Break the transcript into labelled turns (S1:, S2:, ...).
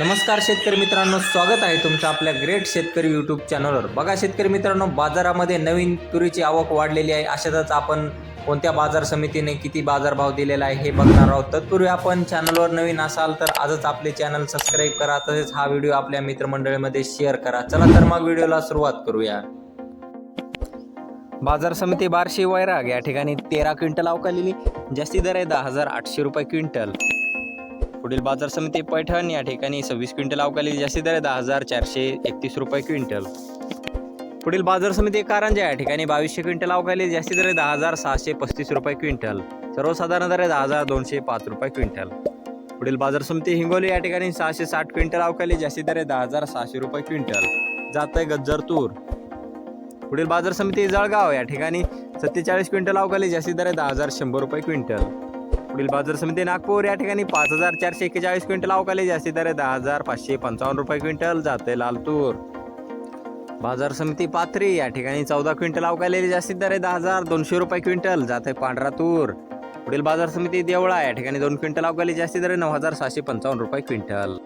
S1: नमस्कार शेतकरी मित्रांनो स्वागत आहे तुमचं आपल्या ग्रेट शेतकरी यूट्यूब चॅनलवर बघा शेतकरी मित्रांनो बाजारामध्ये नवीन तुरीची आवक वाढलेली आहे. अशातच आपण कोणत्या बाजार समितीने किती बाजारभाव दिलेला आहे हे बघणार आहोत. तत्पूर्वी आपण चॅनलवर नवीन असाल तर आजच आपले चॅनल सबस्क्राईब करा. तसेच हा व्हिडिओ आपल्या मित्रमंडळीमध्ये शेअर करा. चला तर मग व्हिडिओला सुरुवात करूया. बाजार समिती बारशे वैराग या ठिकाणी तेरा क्विंटल अवकालेली जास्ती दर आहे दहा हजार आठशे रुपये क्विंटल. पुढील बाजार समिती पैठण या ठिकाणी सव्वीस क्विंटल अवकाली जास्ती दर दहा हजार चारशे एकतीस रुपये क्विंटल. पुढील बाजार समिती कारंजा या ठिकाणी बावीसशे क्विंटल अवकाली जास्ती दर दहा हजार सहाशे पस्तीस रुपये क्विंटल. सर्वसाधारण दर दहा हजार दोनशे पाच रुपये क्विंटल. पुढील बाजार समिती हिंगोली या ठिकाणी सहाशे साठ क्विंटल अवकाली जास्ती दर दहा हजार सहाशे रुपये क्विंटल. जात आहे गज्जर तूर. पुढील बाजार समिती जळगाव या ठिकाणी सत्तेचाळीस क्विंटल अवकाली जास्ती दर दहा हजार शंभर रुपये क्विंटल. पुढील बाजार समिती नागपूर. या ठिकाणी पाच हजार चारशे एक्केचाळीस क्विंटल अवकाली जास्ती दर दहा हजार पाचशे पंचावन्न रुपये क्विंटल जाते लाल तूर बाजार समिती पाथरी या ठिकाणी चौदा क्विंटल अवकालेली जास्तीत दर आहे. दहा हजार दोनशे रुपये क्विंटल जाते पांढरा तूर. पुढील बाजार समिती देवळा या ठिकाणी दोन क्विंटल अवकाली जास्ती दर आहे. नऊ हजार सहाशे पंचावन्न रुपये क्विंटल.